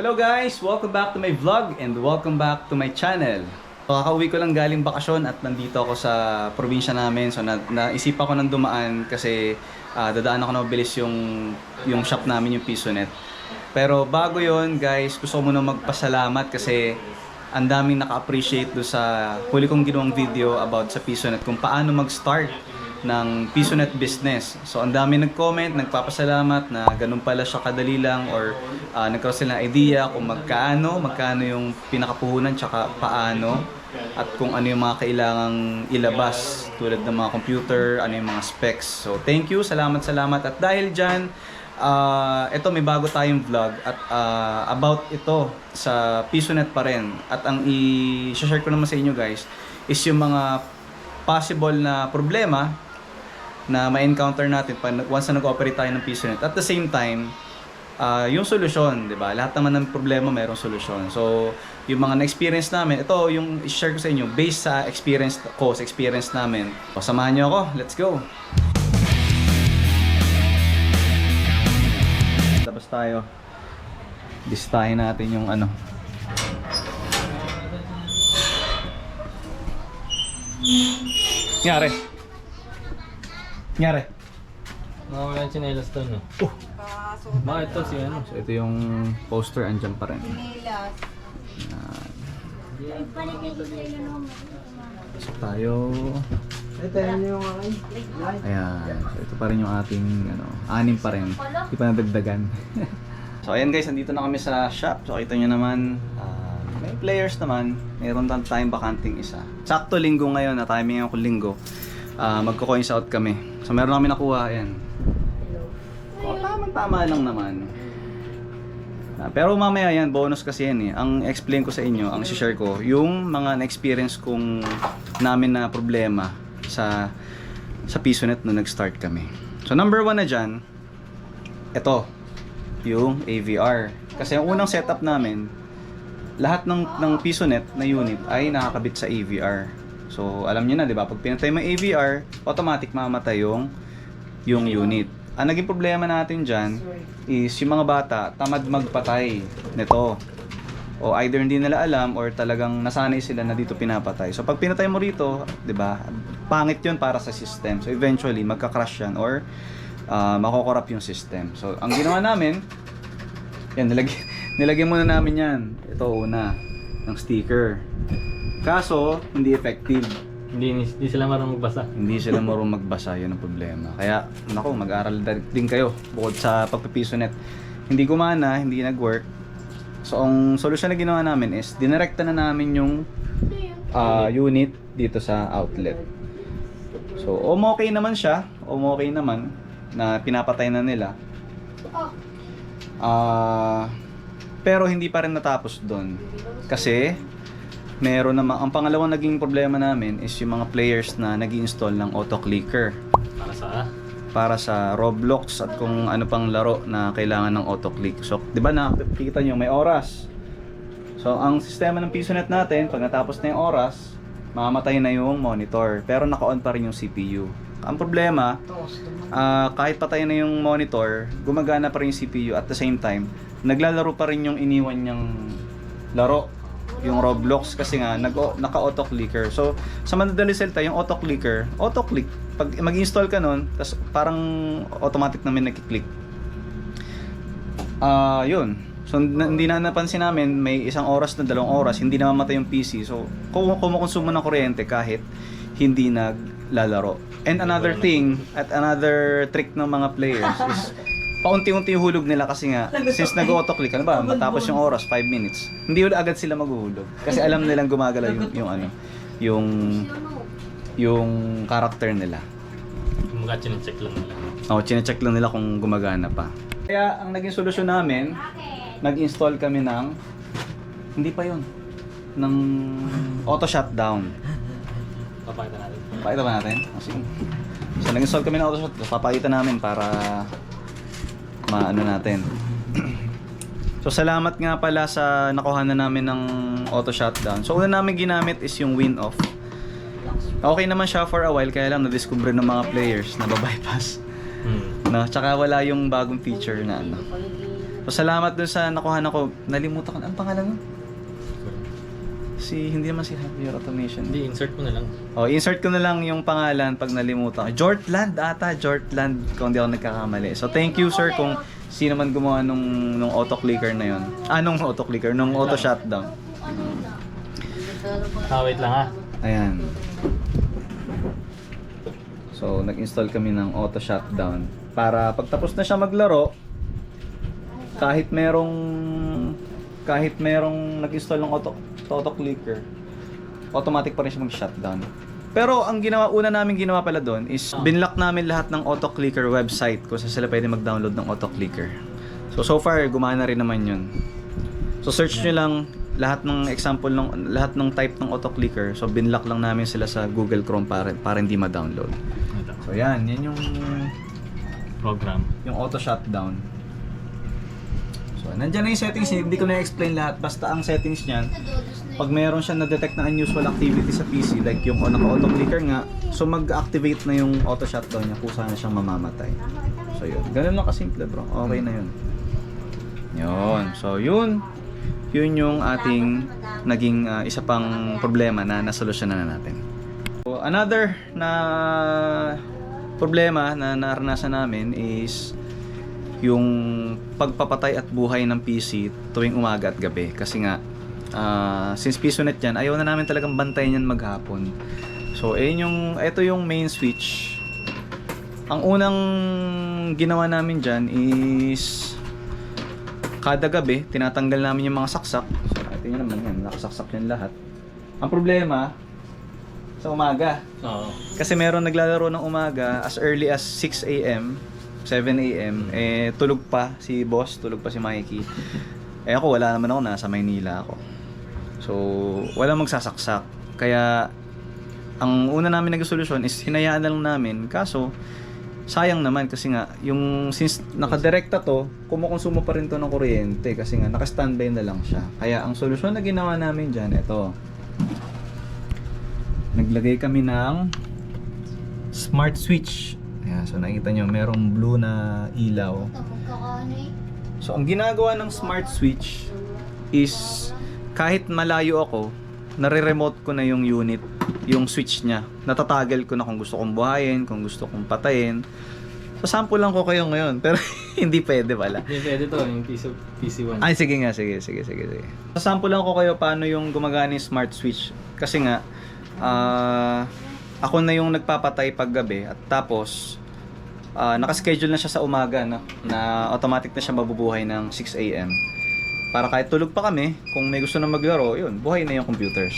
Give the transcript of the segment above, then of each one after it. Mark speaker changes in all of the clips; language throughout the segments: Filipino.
Speaker 1: Hello guys! Welcome back to my vlog and welcome back to my channel. So, kakauwi ko lang galing bakasyon at nandito ako sa probinsya namin. So na, naisipan ko nang dumaan kasi ah, dadaan ako na mabilis yung, yung shop namin, yung Pisonet. Pero bago yon guys, gusto ko muna magpasalamat kasi ang daming naka-appreciate do sa huli kong ginawang video about sa Pisonet kung paano mag-start ng Pisonet business. So ang dami nag-comment, nagpapasalamat na ganun pala siya kadali lang or uh, nagkaroon sila ng idea kung magkaano, magkano yung pinakapuhunan tsaka paano at kung ano yung mga kailangang ilabas tulad ng mga computer, ano yung mga specs. So thank you, salamat salamat at dahil dyan Ah, ito may bago tayong vlog at ah, about ito sa Pisonet pa rin. At ang i-share ko naman sa inyo guys is yung mga possible na problema na ma-encounter natin pag once na nag-operate tayo ng Pisonet. At the same time, ah, yung solusyon, 'di ba? Lahat naman ng problema mayroong solusyon. So, yung mga na-experience namin, ito yung i-share ko sa inyo based sa experience ko, sa experience namin. O, samahan niyo ako. Let's go. Tapos tayo. Listahin natin yung ano. Nyari. Nyari.
Speaker 2: Nakawala yung chinelas doon, no? Bakit to si ano?
Speaker 1: So ito yung poster andyan pa rin.
Speaker 3: Nilas.
Speaker 1: Pasok tayo.
Speaker 3: Ito yun yung akin.
Speaker 1: Ayan. So ito pa rin yung ating ano, anim pa rin. Hindi pa nadagdagan. so ayan guys, nandito na kami sa shop. So kita nyo naman, ah, may players naman. Mayroon lang tayong bakanting isa. Sakto linggo ngayon, na timing ako linggo. Uh, Magko-coins out kami. So meron kami nakuha, ayan. Oh, tama-tama lang naman. Ah, pero mamaya yan, bonus kasi yan eh. Ang explain ko sa inyo, ang share ko, yung mga na-experience kong namin na problema sa sa Pisonet nung nag-start kami. So number one na dyan, ito, yung AVR. Kasi ang unang setup namin, lahat ng, ng Pisonet na unit ay nakakabit sa AVR. So alam niyo na, di ba? Pag pinatay mo AVR, automatic mamatay yung, yung unit. Ang naging problema natin dyan is yung mga bata tamad magpatay nito. O either hindi nila alam or talagang nasanay sila na dito pinapatay. So pag pinatay mo rito, 'di ba? Pangit 'yun para sa system. So eventually magka-crash 'yan or uh, makokorrupt yung system. So ang ginawa namin, yan nilagay nilagay muna namin 'yan. Ito una ng sticker. Kaso hindi effective.
Speaker 2: Hindi, hindi sila marunong magbasa.
Speaker 1: Hindi sila marunong magbasa, yun ang problema. Kaya, nako, mag-aral din kayo bukod sa pagpipiso net. Hindi gumana, hindi nag-work. So, ang solusyon na ginawa namin is, dinirekta na namin yung ah, unit dito sa outlet. So, okay naman siya, okay naman na pinapatay na nila. Ah, pero hindi pa rin natapos doon. Kasi, meron naman, ang pangalawang naging problema namin is yung mga players na nag install ng auto-clicker
Speaker 2: Para sa...
Speaker 1: para sa Roblox at kung ano pang laro na kailangan ng auto-click. So, di ba nakikita nyo, may oras. So, ang sistema ng PisoNet natin, pag natapos na yung oras, mamamatay na yung monitor. Pero naka-on pa rin yung CPU. Ang problema, ah, kahit patay na yung monitor, gumagana pa rin yung CPU at the same time, naglalaro pa rin yung iniwan niyang laro yung Roblox kasi nga nag naka-auto clicker. So sa madadali salita yung auto clicker, auto click pag mag-install ka nun, tas parang automatic namin nagki-click. Ah, yun. So na- hindi na napansin namin may isang oras na dalawang oras hindi na mamatay yung PC. So kung kumukonsumo ng kuryente kahit hindi naglalaro. And another thing, at another trick ng mga players is paunti-unti yung hulog nila kasi nga since nag-auto-click, ano ba, matapos yung oras, 5 minutes, hindi ulit agad sila maghuhulog. Kasi alam nilang gumagalaw yung, yung ano, yung yung character nila.
Speaker 2: Kumbaga, chinecheck lang nila.
Speaker 1: O, chinecheck lang nila kung gumagana pa. Kaya ang naging solusyon namin, nag-install kami ng, hindi pa yun, ng auto shutdown.
Speaker 2: Papakita natin.
Speaker 1: Pakita ba natin? O, sige. So, nag-install kami ng auto shutdown. Papakita namin para maano natin. so, salamat nga pala sa nakuha na namin ng auto shutdown. So, una namin ginamit is yung win off. Okay naman siya for a while, kaya lang na-discover ng mga players na babypass.
Speaker 2: Hmm.
Speaker 1: No, tsaka wala yung bagong feature na ano. Pasalamat dun sa nakuha ko. Nalimutan ko. Ang pangalan mo? Si, hindi naman si Javier Automation.
Speaker 2: Hindi, insert mo na lang.
Speaker 1: Oh, insert ko na lang yung pangalan pag nalimutan ko. Jortland ata, Jortland kung hindi ako nagkakamali. So thank you sir kung sino man gumawa nung nung auto clicker na yon. Ah, nung auto clicker, nung auto shutdown.
Speaker 2: Ah, wait lang ha.
Speaker 1: Ayan. So, nag-install kami ng auto shutdown para pagtapos na siya maglaro, kahit merong kahit merong nag-install ng auto, auto clicker, automatic pa rin siya mag-shutdown. Pero ang ginawa una namin ginawa pala doon is binlock namin lahat ng auto clicker website kung saan sila pwede mag-download ng auto clicker. So so far gumana rin naman 'yun. So search nyo lang lahat ng example ng lahat ng type ng auto clicker. So binlock lang namin sila sa Google Chrome para para hindi ma-download. So yan, yan yung
Speaker 2: Program.
Speaker 1: yung auto shutdown. So nandiyan na yung settings, hindi ko na explain lahat. Basta ang settings niyan, pag meron siya na-detect na unusual activity sa PC, like yung naka-auto clicker nga, so mag-activate na yung auto shutdown niya kung saan siyang mamamatay. So yun, ganun lang kasimple bro, okay na yun. Yun, so yun, yun yung ating naging ah, isa pang problema na nasolusyonan na natin. So, another na problema na naranasan namin is yung pagpapatay at buhay ng PC tuwing umaga at gabi. Kasi nga, ah, since PisoNet yan, ayaw na namin talagang bantayan yan maghapon. So, ayun yung, ito yung main switch. Ang unang ginawa namin dyan is kada gabi, tinatanggal namin yung mga saksak. So, ito nyo naman yan, nakasaksak yan lahat. Ang problema, sa umaga,
Speaker 2: Oo.
Speaker 1: kasi meron naglalaro ng umaga as early as 6 a.m., 7 a.m., eh tulog pa si boss, tulog pa si Mikey. Eh ako wala naman ako, nasa Maynila ako. So, wala magsasaksak. Kaya ang una namin naging solusyon is hinayaan na lang namin. Kaso, sayang naman kasi nga, yung since nakadirekta to, kumukonsumo pa rin to ng kuryente kasi nga naka-standby na lang siya. Kaya ang solusyon na ginawa namin dyan, ito. Naglagay kami ng smart switch. Ayan, so nakikita nyo, merong blue na ilaw. So ang ginagawa ng smart switch is kahit malayo ako, nare-remote ko na yung unit, yung switch niya. Natatagal ko na kung gusto kong buhayin, kung gusto kong patayin. So sample lang ko kayo ngayon, pero hindi pwede pala.
Speaker 2: Hindi, pwede to. Yung PC, PC1.
Speaker 1: Ay, sige nga, sige, sige, sige, sige. Sample lang ko kayo paano yung gumagana yung smart switch. Kasi nga, ah, ako na yung nagpapatay pag gabi at tapos, ah, nakaschedule na siya sa umaga na, na automatic na siya mabubuhay ng 6 a.m. Para kahit tulog pa kami, kung may gusto na maglaro, yun, buhay na yung computers.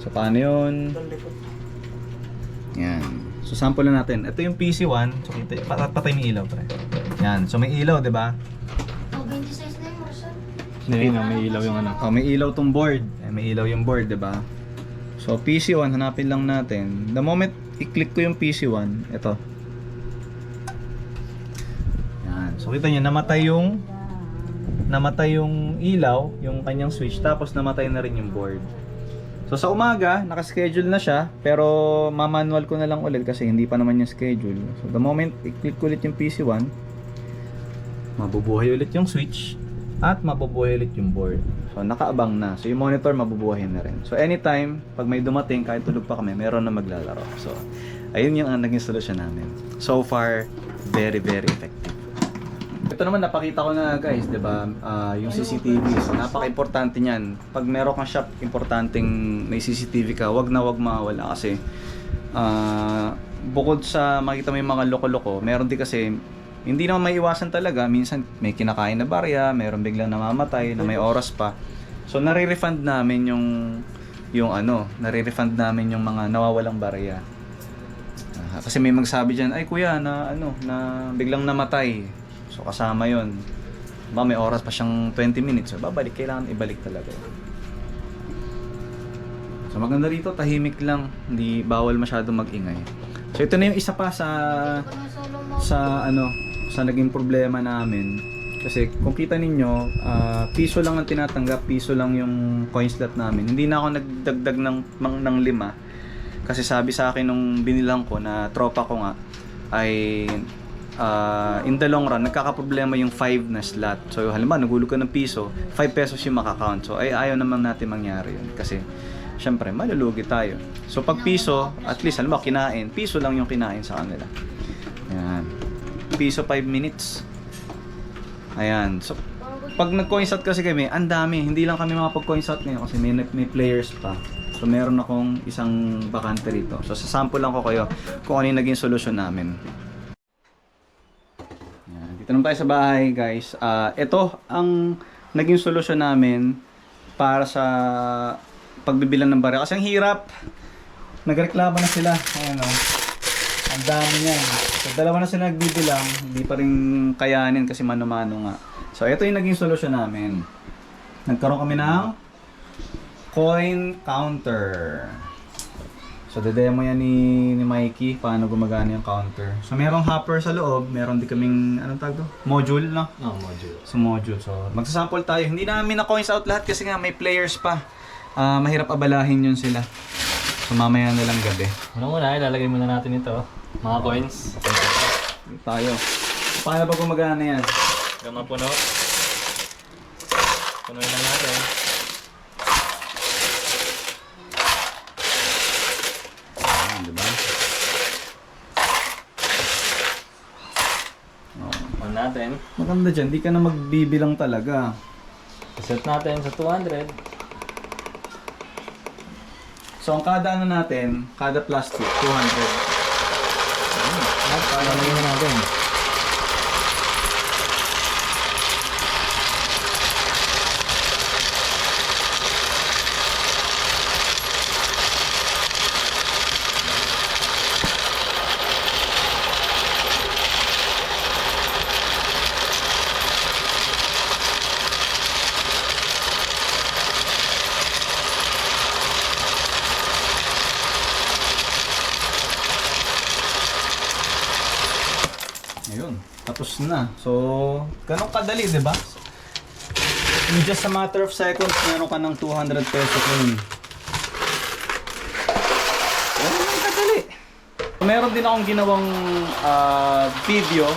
Speaker 1: So, paano yun? Yan. So, sample na natin. Ito yung PC1. So, kita, pat- patay may ilaw, pre. Yan. So, may ilaw, di ba?
Speaker 2: Hindi, no, may ilaw yung ano.
Speaker 1: Oh, may ilaw tong board. Eh, may ilaw yung board, 'di ba? So PC1 hanapin lang natin. The moment i-click ko yung PC1, ito. Yan. So kita niyo namatay yung namatay yung ilaw, yung kanyang switch tapos namatay na rin yung board. So sa umaga, naka-schedule na siya, pero ma-manual ko na lang ulit kasi hindi pa naman yung schedule. So the moment i-click ko ulit yung PC1, mabubuhay ulit yung switch at mabubuhay ulit yung board. So nakaabang na. So yung monitor mabubuhay na rin. So anytime, pag may dumating, kahit tulog pa kami, meron na maglalaro. So ayun yung ang naging solusyon namin. So far, very very effective. Ito naman napakita ko na guys, 'di ba? Ah, yung CCTV, napaka-importante niyan. Pag meron kang shop, importanteng may CCTV ka, wag na wag mawala kasi ah, bukod sa makita mo yung mga loko-loko, meron din kasi hindi naman may iwasan talaga. Minsan may kinakain na barya, meron biglang namamatay na may oras pa. So nare-refund namin yung yung ano, nare-refund namin yung mga nawawalang barya. Ah, kasi may magsabi diyan, ay kuya na ano, na biglang namatay. So kasama 'yon. Ba may oras pa siyang 20 minutes. So babalik kailangan ibalik talaga. So maganda rito, tahimik lang, hindi bawal masyadong magingay. So ito na yung isa pa sa sa ano sa naging problema namin kasi kung kita ninyo ah, piso lang ang tinatanggap piso lang yung coin slot namin hindi na ako nagdagdag ng mang, ng lima kasi sabi sa akin nung binilang ko na tropa ko nga ay ah, in the long run, nagkakaproblema yung 5 na slot. So, halimbawa, nagulog ka ng piso, 5 pesos yung makakount. So, ay ayaw naman natin mangyari yun. Kasi, syempre, malulugi tayo. So, pag piso, at least, halimbawa, kinain, piso lang yung kinain sa kanila. Ayan. Piso 5 minutes. Ayan. So, pag nag-coin slot kasi kami, ang dami. Hindi lang kami makapag-coin slot ngayon kasi may, may players pa. So, meron akong isang bakante rito. So, sasample lang ko kayo kung ano yung naging solusyon namin. Dito naman tayo sa bahay, guys. Ah, ito ang naging solusyon namin para sa pagbibilan ng barya. Kasi ang hirap. Nagreklamo na sila. Ayan o. Ang dami niyan. So, dalawa na sila nagbibilang. Hindi pa rin kayanin kasi mano-mano nga. So, ito yung naging solusyon namin. Nagkaroon kami ng coin counter. So, demo yan ni, ni Mikey paano gumagana yung counter. So, merong hopper sa loob. Meron din kaming, anong tawag to? Module, no?
Speaker 2: No, module.
Speaker 1: Sa module. So, magsasample tayo. Hindi namin na coins out lahat kasi nga may players pa. Ah, mahirap abalahin yun sila. So, mamaya na lang gabi.
Speaker 2: Una-una, ilalagay muna natin ito. Mga coins.
Speaker 1: Tayo. Paano ba gumagana yan?
Speaker 2: Hanggang mapuno. Punuin lang natin.
Speaker 1: Ayan, di ba?
Speaker 2: On natin.
Speaker 1: Maganda dyan, di ka na magbibilang talaga.
Speaker 2: Set natin sa 200.
Speaker 1: So, ang kada ano natin, kada plastic, 200.
Speaker 2: At lalagay na natin.
Speaker 1: Ayun, tapos So, ganun kadali, di ba? In just a matter of seconds, meron ka ng 200 peso coin. Ganun kadali. Meron din akong ginawang ah, video.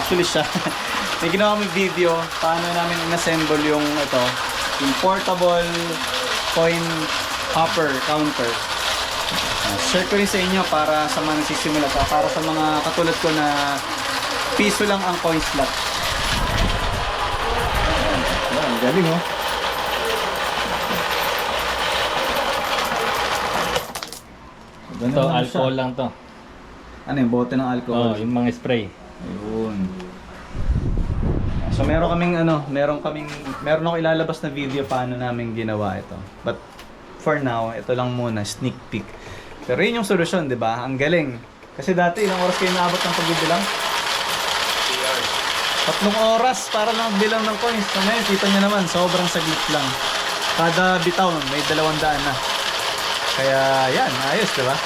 Speaker 1: Actually siya. May ginawa kami video paano namin inassemble yung ito, yung portable coin hopper counter. Uh, share ko rin sa inyo para sa mga nagsisimula pa, para sa mga katulad ko na piso lang ang coin slot. Ang galing oh. Ganun
Speaker 2: Ito,
Speaker 1: lang siya.
Speaker 2: alcohol lang to.
Speaker 1: Ano yung bote ng alcohol?
Speaker 2: Oh, yung mga spray.
Speaker 1: Ayun. So meron kaming ano, meron kaming meron ako ilalabas na video paano namin ginawa ito. But for now, ito lang muna sneak peek. Pero yun yung solusyon, 'di ba? Ang galing. Kasi dati ilang oras kayo naabot ng pagbibilang? Tatlong oras para lang bilang ng coins. So ngayon, kita nyo naman, sobrang saglit lang. Kada bitaw, may dalawang daan na. Kaya yan, ayos, di ba?